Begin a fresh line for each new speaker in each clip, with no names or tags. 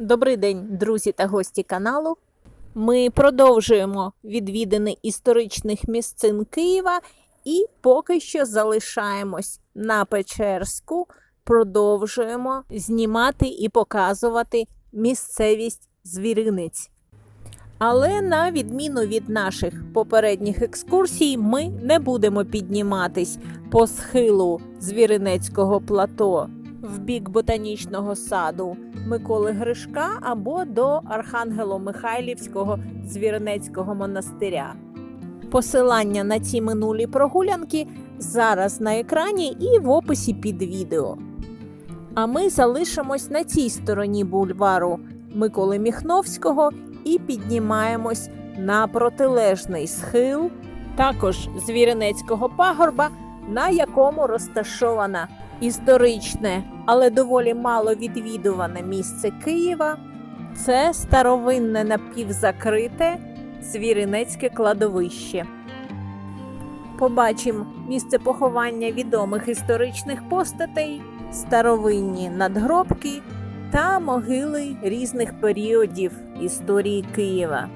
Добрий день, друзі та гості каналу. Ми продовжуємо відвідини історичних місцин Києва і поки що залишаємось на Печерську, продовжуємо знімати і показувати місцевість звіринець. Але на відміну від наших попередніх екскурсій, ми не будемо підніматись по схилу звіринецького плато в бік ботанічного саду Миколи Гришка або до Архангело-Михайлівського звіринецького монастиря. Посилання на ці минулі прогулянки зараз на екрані і в описі під відео. А ми залишимось на цій стороні бульвару Миколи Міхновського і піднімаємось на протилежний схил, також звіринецького пагорба, на якому розташована історичне, але доволі мало відвідуване місце Києва. Це старовинне напівзакрите звіринецьке кладовище. Побачимо місце поховання відомих історичних постатей, старовинні надгробки та могили різних періодів історії Києва.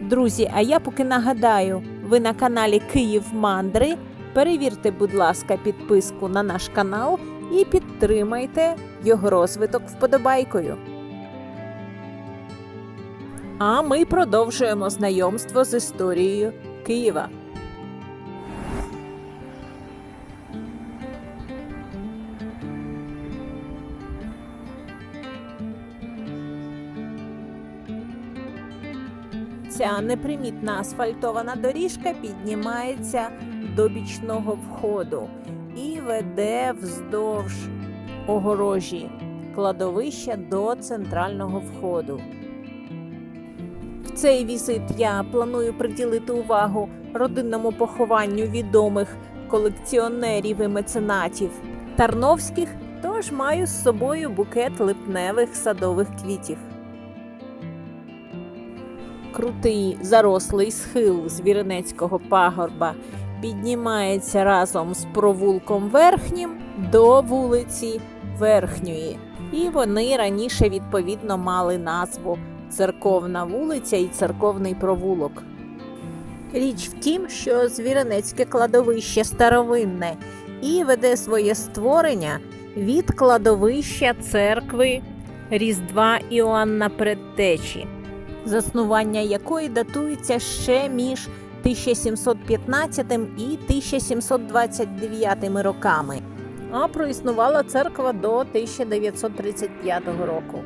Друзі, а я поки нагадаю, ви на каналі Київ Мандри. Перевірте, будь ласка, підписку на наш канал і підтримайте його розвиток вподобайкою. А ми продовжуємо знайомство з історією Києва. Ця непримітна асфальтована доріжка піднімається до бічного входу і веде вздовж огорожі кладовища до центрального входу. В цей візит я планую приділити увагу родинному похованню відомих колекціонерів і меценатів Тарновських, тож маю з собою букет липневих садових квітів. Крутий зарослий схил звіринецького пагорба піднімається разом з провулком верхнім до вулиці Верхньої. І вони раніше відповідно мали назву Церковна вулиця і Церковний провулок. Річ в тім, що звіринецьке кладовище старовинне і веде своє створення від кладовища церкви Різдва Іоанна Предтечі, заснування якої датується ще між 1715 і 1729 роками. А проіснувала церква до 1935 року.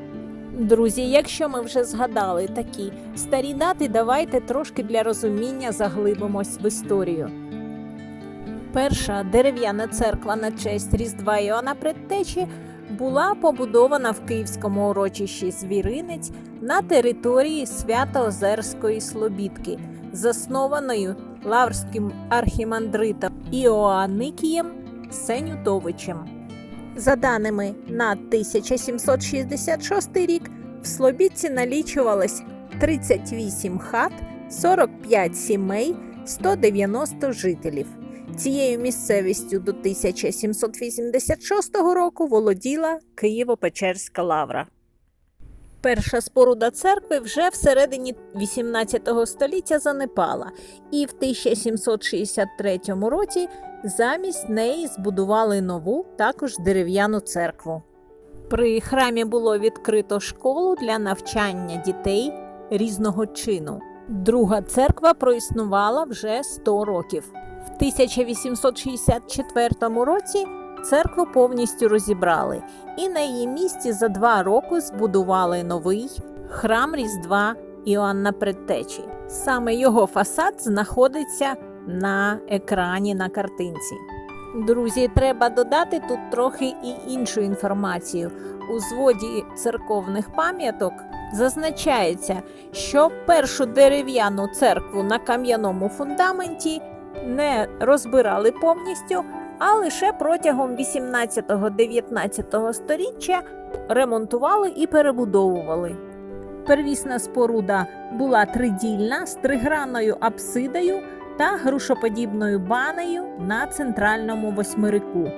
Друзі, якщо ми вже згадали такі старі дати, давайте трошки для розуміння заглибимось в історію. Перша дерев'яна церква на честь Різдва Іоанна Предтечі була побудована в київському урочищі Звіринець на території Свято-Озерської Слобідки, заснованою лаврським архімандритом Іоанникієм Сенютовичем. За даними на 1766 рік, в Слобідці налічувалось 38 хат, 45 сімей, 190 жителів. Цією місцевістю до 1786 року володіла Києво-Печерська лавра. Перша споруда церкви вже всередині 18 століття занепала, і в 1763 році замість неї збудували нову, також дерев'яну церкву. При храмі було відкрито школу для навчання дітей різного чину. Друга церква проіснувала вже 100 років. В 1864 році церкву повністю розібрали, і на її місці за два роки збудували новий храм Різдва Іоанна Предтечі. Саме його фасад знаходиться на екрані на картинці. Друзі, треба додати тут трохи і іншу інформацію. У зводі церковних пам'яток зазначається, що першу дерев'яну церкву на кам'яному фундаменті не розбирали повністю, а лише протягом 18-19 століття ремонтували і перебудовували. Первісна споруда була тридільна з тригранною апсидою та грушоподібною банею на центральному восьмирику.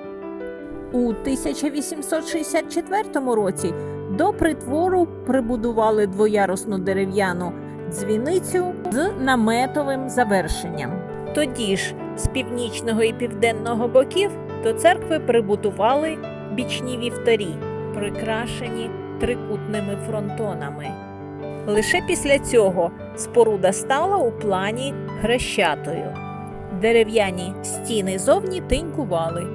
У 1864 році до притвору прибудували двоярусну дерев'яну дзвіницю з наметовим завершенням. Тоді ж з північного і південного боків до церкви прибудували бічні вівтарі, прикрашені трикутними фронтонами. Лише після цього споруда стала у плані хрещатою. Дерев'яні стіни зовні тинькували.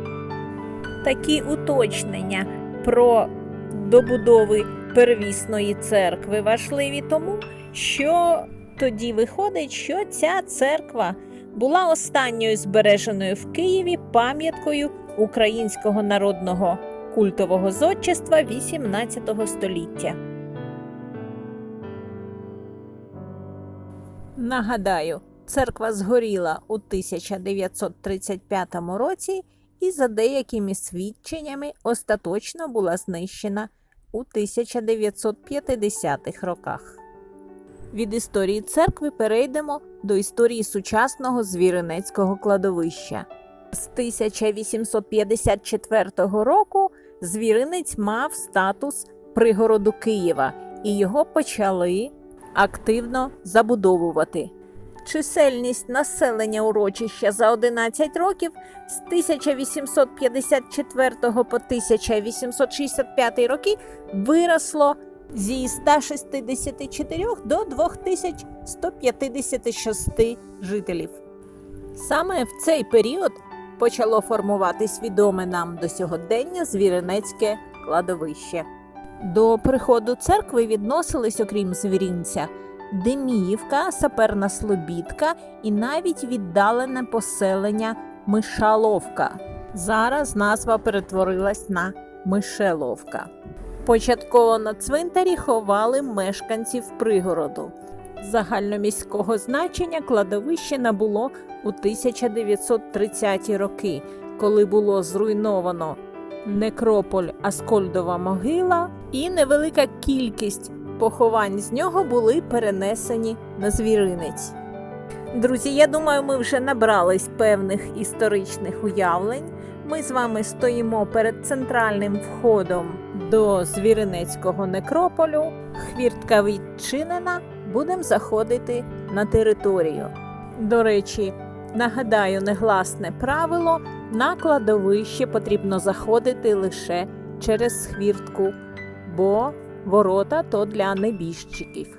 Такі уточнення про добудови первісної церкви важливі тому, що тоді виходить, що ця церква була останньою збереженою в Києві пам'яткою українського народного культового зодчества XVIII століття. Нагадаю, церква згоріла у 1935 році і за деякими свідченнями остаточно була знищена у 1950-х роках. Від історії церкви перейдемо до історії сучасного звіринецького кладовища. З 1854 року звіринець мав статус пригороду Києва, і його почали активно забудовувати. Чисельність населення урочища за 11 років з 1854 по 1865 роки виросло зі 164 до 2156 жителів. Саме в цей період почало формуватись відоме нам до сьогодення звіринецьке кладовище. До приходу церкви відносились, окрім звірінця, Деміївка, саперна Слобідка і навіть віддалене поселення Мишаловка. Зараз назва перетворилась на Мишеловка. Початково на цвинтарі ховали мешканців пригороду. Загальноміського значення кладовище набуло у 1930-ті роки, коли було зруйновано некрополь Аскольдова могила, і невелика кількість поховань з нього були перенесені на звіринець. Друзі, я думаю, ми вже набрались певних історичних уявлень. Ми з вами стоїмо перед центральним входом до звіринецького некрополю. Хвіртка відчинена, будемо заходити на територію. До речі, нагадаю негласне правило: на кладовище потрібно заходити лише через хвіртку, бо ворота то для небіжчиків.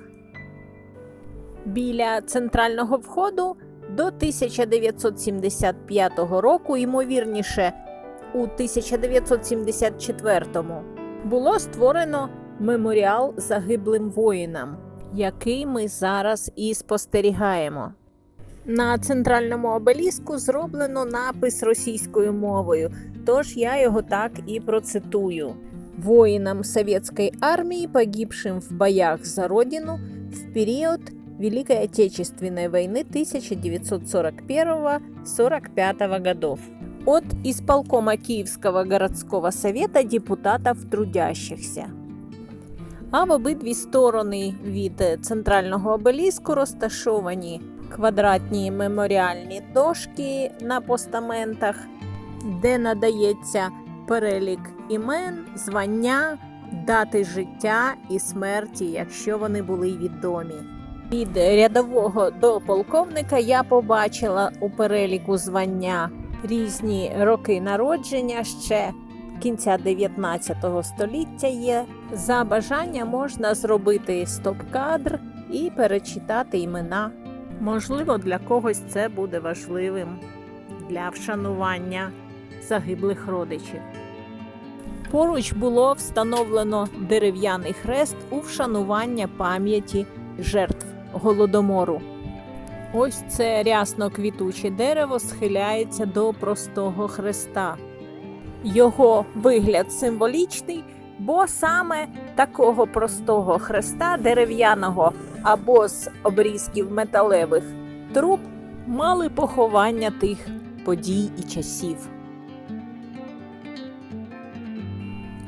Біля центрального входу до 1975 року, ймовірніше, у 1974-му, було створено меморіал загиблим воїнам, який ми зараз і спостерігаємо. На центральному обеліску зроблено напис російською мовою, тож я його так і процитую. Воинам советской армии, погибшим в боях за Родину в период Великой Отечественной войны 1941-45 годов. От исполкома Киевского городского совета депутатов трудящихся. А в обидві сторони від центрального обеліску розташовані квадратні меморіальні дошки на постаментах, де надається перелік імен, звання, дати життя і смерті, якщо вони були відомі. Від рядового до полковника я побачила у переліку звання різні роки народження ще кінця 19 століття є. За бажання можна зробити стоп-кадр і перечитати імена. Можливо, для когось це буде важливим для вшанування загиблих родичів. Поруч було встановлено дерев'яний хрест у вшанування пам'яті жертв голодомору. Ось це рясно квітуче дерево схиляється до простого хреста. Його вигляд символічний, бо саме такого простого хреста дерев'яного або з обрізків металевих труб мали поховання тих подій і часів.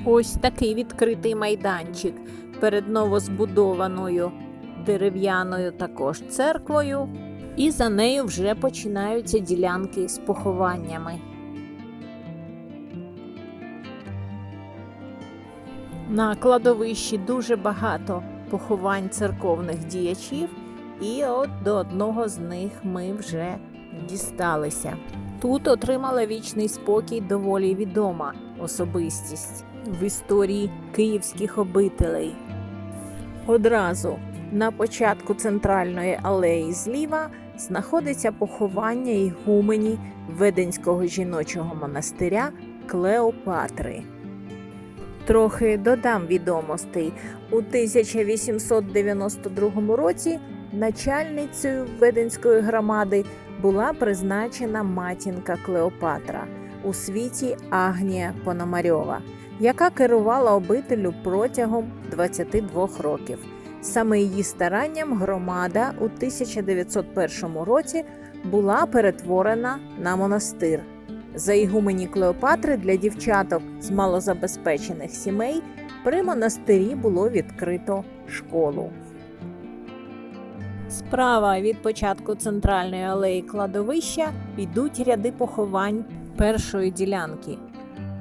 Ось такий відкритий майданчик перед новозбудованою дерев'яною також церквою, і за нею вже починаються ділянки з похованнями. На кладовищі дуже багато поховань церковних діячів, і от до одного з них ми вже дісталися. Тут отримала вічний спокій доволі відома особистість в історії київських обителей. Одразу на початку центральної алеї зліва знаходиться поховання ігумені Веденського жіночого монастиря Клеопатри. Трохи додам відомостей. У 1892 році начальницею Веденської громади була призначена матінка Клеопатра у світі Агнія Пономарьова, яка керувала обителю протягом 22 років. Саме її старанням громада у 1901 році була перетворена на монастир. За ігумені Клеопатри для дівчаток з малозабезпечених сімей при монастирі було відкрито школу. Справа від початку центральної алеї кладовища йдуть ряди поховань першої ділянки.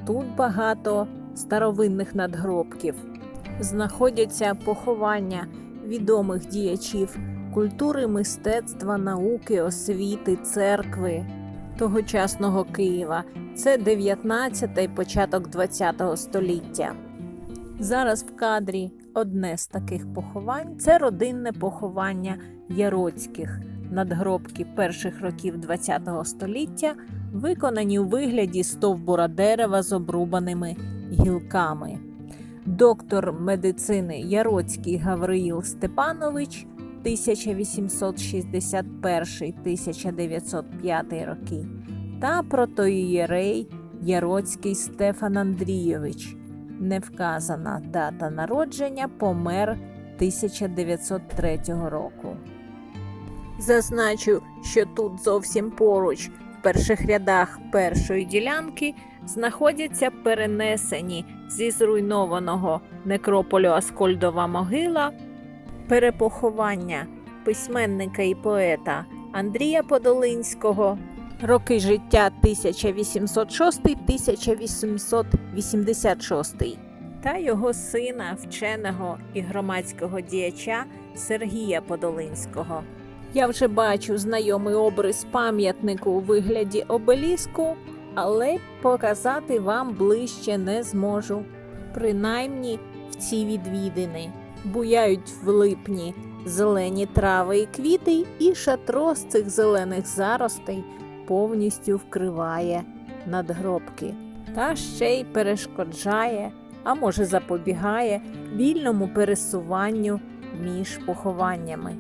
Тут багато старовинних надгробків. Знаходяться поховання відомих діячів культури, мистецтва, науки, освіти, церкви тогочасного Києва. Це 19 й початок 20 століття. Зараз в кадрі одне з таких поховань це родинне поховання Яроцьких. Надгробки перших років ХХ століття виконані у вигляді стовбура дерева з обрубаними гілками. Доктор медицини Яроцький Гавриїл Степанович 1861-1905 роки та протоієрей Яроцький Стефан Андрійович. Не вказана дата народження помер 1903 року. Зазначу, що тут зовсім поруч, в перших рядах першої ділянки, знаходяться перенесені зі зруйнованого некрополю Аскольдова могила перепоховання письменника і поета Андрія Подолинського. Роки життя 1806-1886 та його сина, вченого і громадського діяча Сергія Подолинського. Я вже бачу знайомий обрис пам'ятнику у вигляді обеліску, але показати вам ближче не зможу. Принаймні в ці відвідини буяють в липні зелені трави і квіти, і шатро з цих зелених заростей повністю вкриває надгробки, та ще й перешкоджає, а може запобігає вільному пересуванню між похованнями.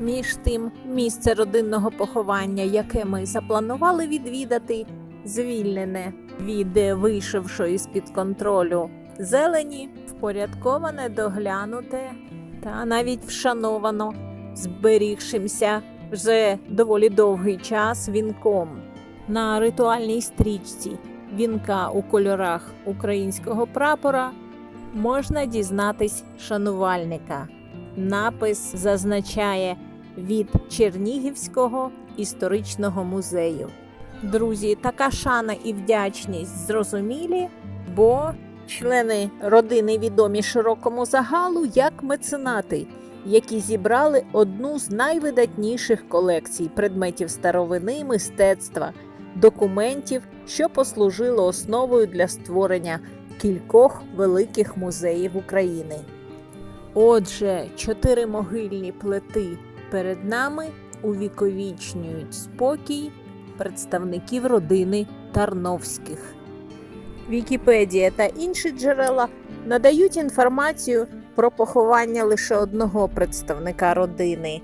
Між тим, місце родинного поховання, яке ми запланували відвідати, звільнене від вийшовшої з-під контролю зелені, впорядковане, доглянуте та навіть вшановано, зберігшимся вже доволі довгий час вінком. На ритуальній стрічці вінка у кольорах українського прапора можна дізнатись шанувальника. Напис зазначає від Чернігівського історичного музею. Друзі, така шана і вдячність зрозумілі, бо члени родини відомі широкому загалу як меценати, які зібрали одну з найвидатніших колекцій предметів старовини, мистецтва, документів, що послужило основою для створення кількох великих музеїв України. Отже, чотири могильні плити перед нами увіковічнюють спокій представників родини Тарновських. Вікіпедія та інші джерела надають інформацію про поховання лише одного представника родини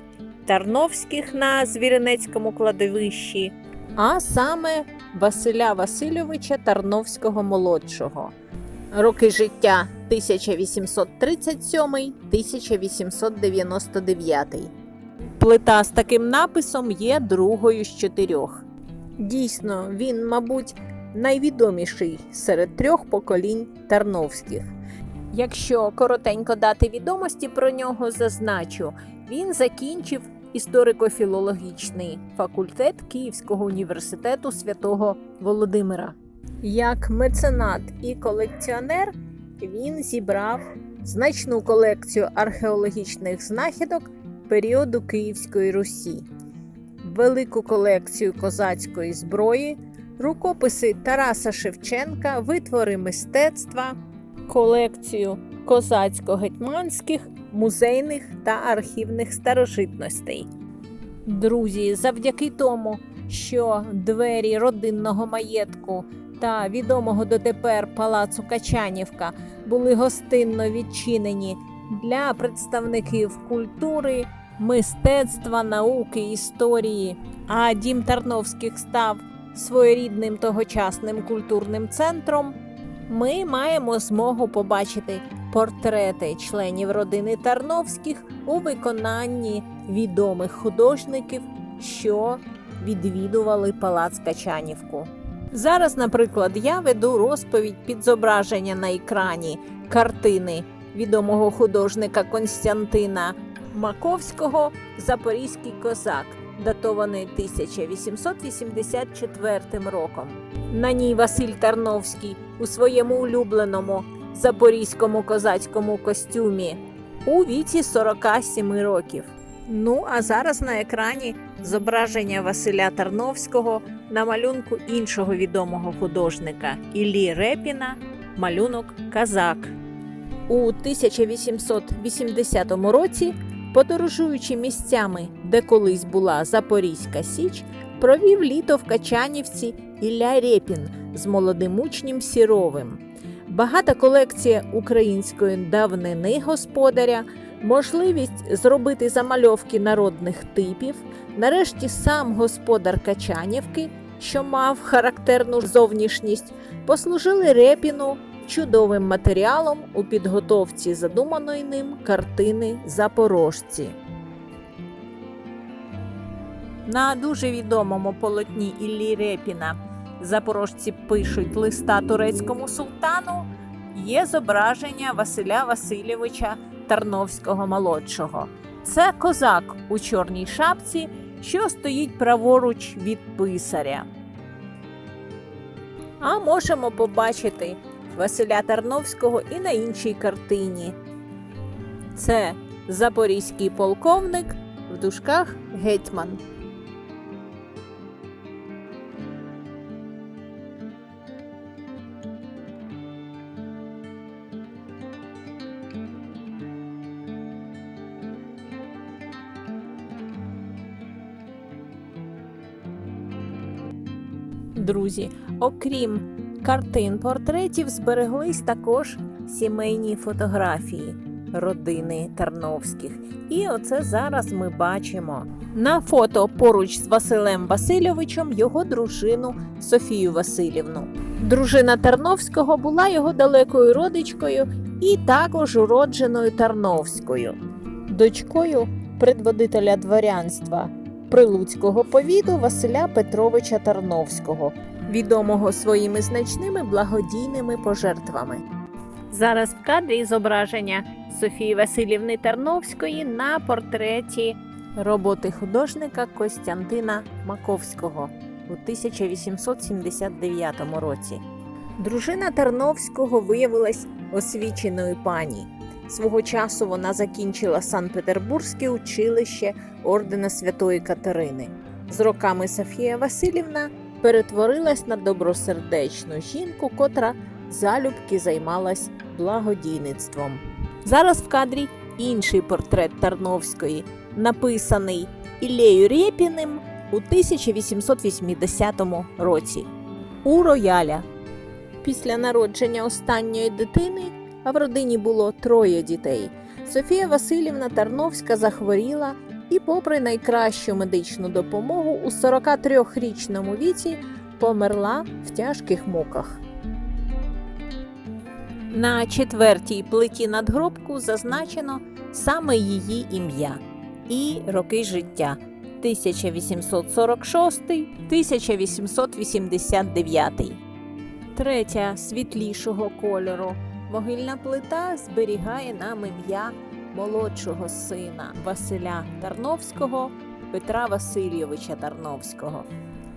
Тарновських на Звіринецькому кладовищі, а саме Василя Васильовича Тарновського молодшого. Роки життя 1837-1899. Плита з таким написом є другою з чотирьох. Дійсно, він, мабуть, найвідоміший серед трьох поколінь Тарновських. Якщо коротенько дати відомості про нього, зазначу, він закінчив історико-філологічний факультет Київського університету святого Володимира. Як меценат і колекціонер він зібрав значну колекцію археологічних знахідок періоду Київської Русі, велику колекцію козацької зброї, рукописи Тараса Шевченка, витвори мистецтва, колекцію козацько-гетьманських, музейних та архівних старожитностей. Друзі, завдяки тому, що двері родинного маєтку та відомого дотепер палацу Качанівка були гостинно відчинені для представників культури, мистецтва, науки, історії. А дім Тарновських став своєрідним тогочасним культурним центром. Ми маємо змогу побачити портрети членів родини Тарновських у виконанні відомих художників, що відвідували палац Качанівку. Зараз, наприклад, я веду розповідь під зображення на екрані картини відомого художника Константина Маковського Запорізький козак, датований 1884 роком. На ній Василь Тарновський у своєму улюбленому запорізькому козацькому костюмі у віці 47 років. Ну а зараз на екрані зображення Василя Тарновського на малюнку іншого відомого художника Іллі Репіна малюнок Казак. У 1880 році, подорожуючи місцями, де колись була Запорізька Січ, провів літо в Качанівці Ілля Репін з молодим учнем Сіровим. Багата колекція української давнини господаря, можливість зробити замальовки народних типів, нарешті сам господар Качанівки, що мав характерну зовнішність, послужили Репіну чудовим матеріалом у підготовці задуманої ним картини Запорожці. На дуже відомому полотні Іллі Репіна запорожці пишуть листа турецькому султану. Є зображення Василя Васильовича Тарновського молодшого. Це козак у чорній шапці, що стоїть праворуч від писаря. А можемо побачити Василя Тарновського і на іншій картині. Це запорізький полковник в дужках гетьман. Друзі, окрім картин портретів, збереглись також сімейні фотографії родини Тарновських. І оце зараз ми бачимо на фото поруч з Василем Васильовичем його дружину Софію Васильівну. Дружина Тарновського була його далекою родичкою і також уродженою Тарновською, дочкою предводителя дворянства прилуцького повіду Василя Петровича Тарновського, відомого своїми значними благодійними пожертвами. Зараз в кадрі зображення Софії Васильівни Тарновської на портреті роботи художника Костянтина Маковського у 1879 році. Дружина Тарновського виявилась освіченою пані. Свого часу вона закінчила Санкт-Петербурзьке училище ордена Святої Катерини. З роками Софія Васильівна перетворилась на добросердечну жінку, котра залюбки займалась благодійництвом. Зараз в кадрі інший портрет Тарновської, написаний Іллею Рєпіним у 1880 році у рояля. Після народження останньої дитини, а в родині було троє дітей, Софія Васильівна Тарновська захворіла і, попри найкращу медичну допомогу, у 43-річному віці померла в тяжких муках. На четвертій плиті надгробку зазначено саме її ім'я і роки життя 1846-1889. Третя світлішого кольору. Могильна плита зберігає нам ім'я молодшого сина Василя Тарновського Петра Васильовича Тарновського.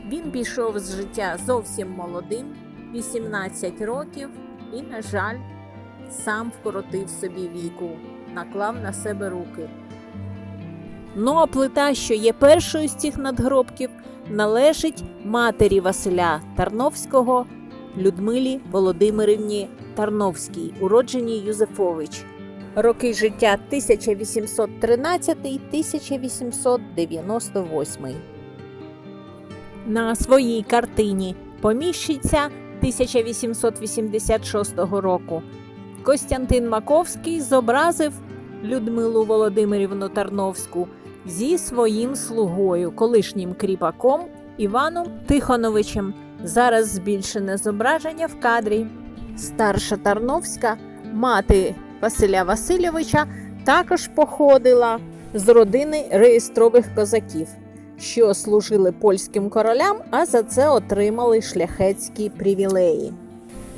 Він пішов з життя зовсім молодим, 18 років, і, на жаль, сам вкоротив собі віку, наклав на себе руки. Ну а плита, що є першою з цих надгробків, належить матері Василя Тарновського Людмилі Володимирівні Тарновській, уродженій Юзефович. Роки життя 1813-1898. На своїй картині поміщиця 1886 року. Костянтин Маковський зобразив Людмилу Володимирівну Тарновську зі своїм слугою, колишнім кріпаком Іваном Тихоновичем. Зараз збільшене зображення в кадрі. Старша Тарновська, мати Василя Васильовича, також походила з родини реєстрових козаків, що служили польським королям, а за це отримали шляхетські привілеї.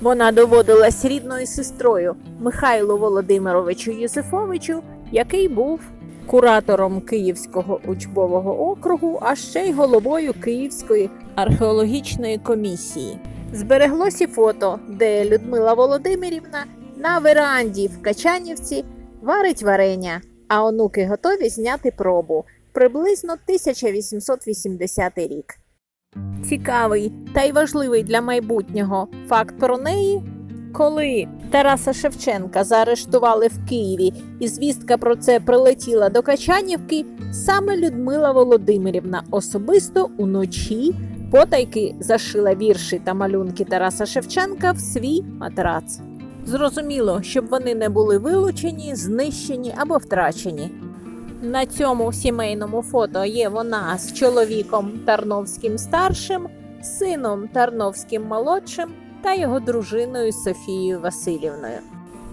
Вона доводилась рідною сестрою Михайлу Володимировичу Юзефовичу, який був куратором Київського учбового округу, а ще й головою Київської археологічної комісії. Збереглось і фото, де Людмила Володимирівна на веранді в Качанівці варить варення, а онуки готові зняти пробу приблизно 1880 рік. Цікавий та й важливий для майбутнього факт про неї. Коли Тараса Шевченка заарештували в Києві, і звістка про це прилетіла до Качанівки, саме Людмила Володимирівна особисто уночі потайки зашила вірші та малюнки Тараса Шевченка в свій матрац. Зрозуміло, щоб вони не були вилучені, знищені або втрачені. На цьому сімейному фото є вона з чоловіком Тарновським старшим, сином Тарновським молодшим та його дружиною Софією Васильівною.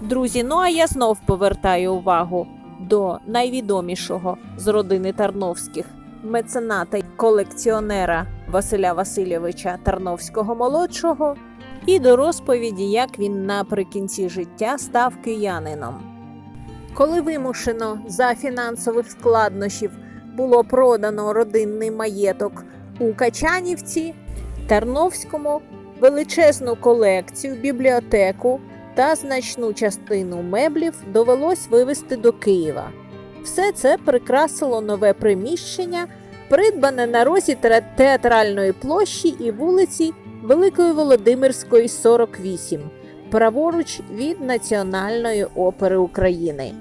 Друзі, ну а я знов повертаю увагу до найвідомішого з родини Тарновських мецената й колекціонера Василя Васильовича Тарновського молодшого і до розповіді, як він наприкінці життя став киянином. Коли вимушено за фінансових складнощів було продано родинний маєток у Качанівці, Тарновському величезну колекцію, бібліотеку та значну частину меблів довелось вивезти до Києва. Все це прикрасило нове приміщення, придбане на розі театральної площі і вулиці Великої Володимирської, 48, праворуч від Національної опери України.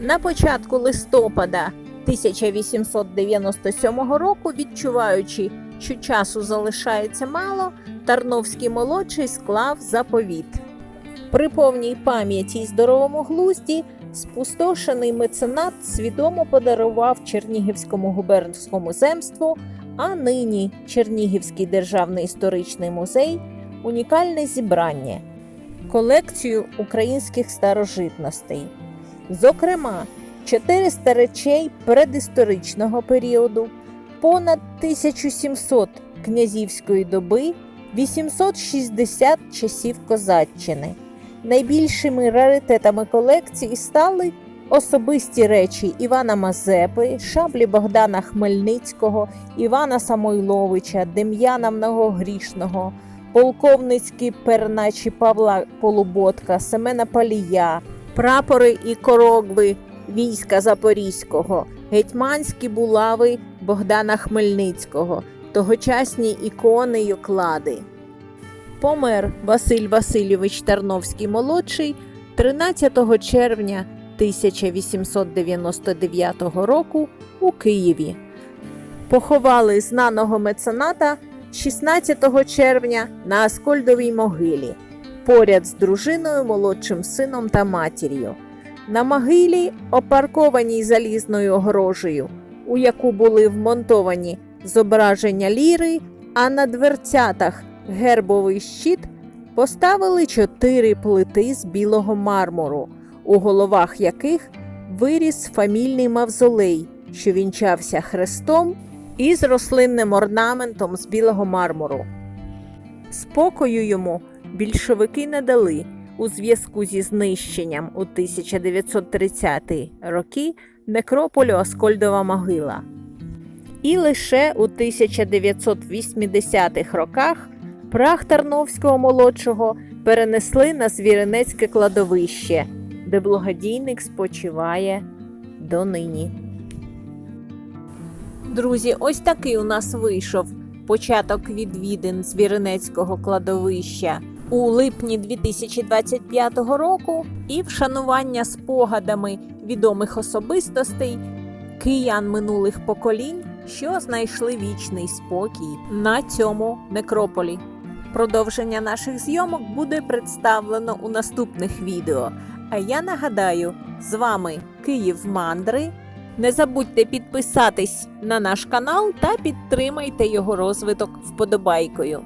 На початку листопада 1897 року, відчуваючи, що часу залишається мало, Тарновський молодший склав заповіт. При повній пам'яті й здоровому глузді спустошений меценат свідомо подарував Чернігівському губернському земству, а нині Чернігівський державний історичний музей унікальне зібрання колекцію українських старожитностей. Зокрема, 400 речей предісторичного періоду, понад 1700 князівської доби, 860 часів козаччини. Найбільшими раритетами колекції стали особисті речі Івана Мазепи, шаблі Богдана Хмельницького, Івана Самойловича, Дем'яна Многогрішного, полковницькі перначі Павла Полуботка, Семена Палія, прапори і корогви війська Запорізького, гетьманські булави Богдана Хмельницького, тогочасні ікони й оклади. Помер Василь Васильович Тарновський молодший 13 червня 1899 року у Києві. Поховали знаного мецената 16 червня на Аскольдовій могилі поряд з дружиною, молодшим сином та матір'ю. На могилі, опаркованій залізною огорожею, у яку були вмонтовані зображення ліри, а на дверцятах гербовий щит, поставили чотири плити з білого мармуру, у головах яких виріс фамільний мавзолей, що вінчався хрестом із рослинним орнаментом з білого мармуру. Спокою йому більшовики не дали у зв'язку зі знищенням у 1930-ті роки некрополю Аскольдова могила. І лише у 1980-х роках прах Тарновського молодшого перенесли на Звіринецьке кладовище, де благодійник спочиває донині. Друзі, ось такий у нас вийшов початок відвідин Звіринецького кладовища у липні 2025 року і вшанування спогадами відомих особистостей киян минулих поколінь, що знайшли вічний спокій на цьому некрополі. Продовження наших зйомок буде представлено у наступних відео. А я нагадаю, з вами Київ Мандри. Не забудьте підписатись на наш канал та підтримайте його розвиток вподобайкою.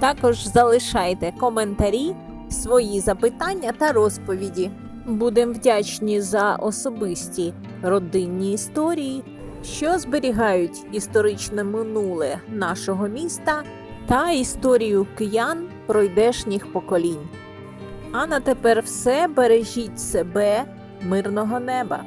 Також залишайте коментарі, свої запитання та розповіді. Будемо вдячні за особисті родинні історії, що зберігають історичне минуле нашого міста та історію киян пройдешніх поколінь. А на тепер все бережіть себе, мирного неба!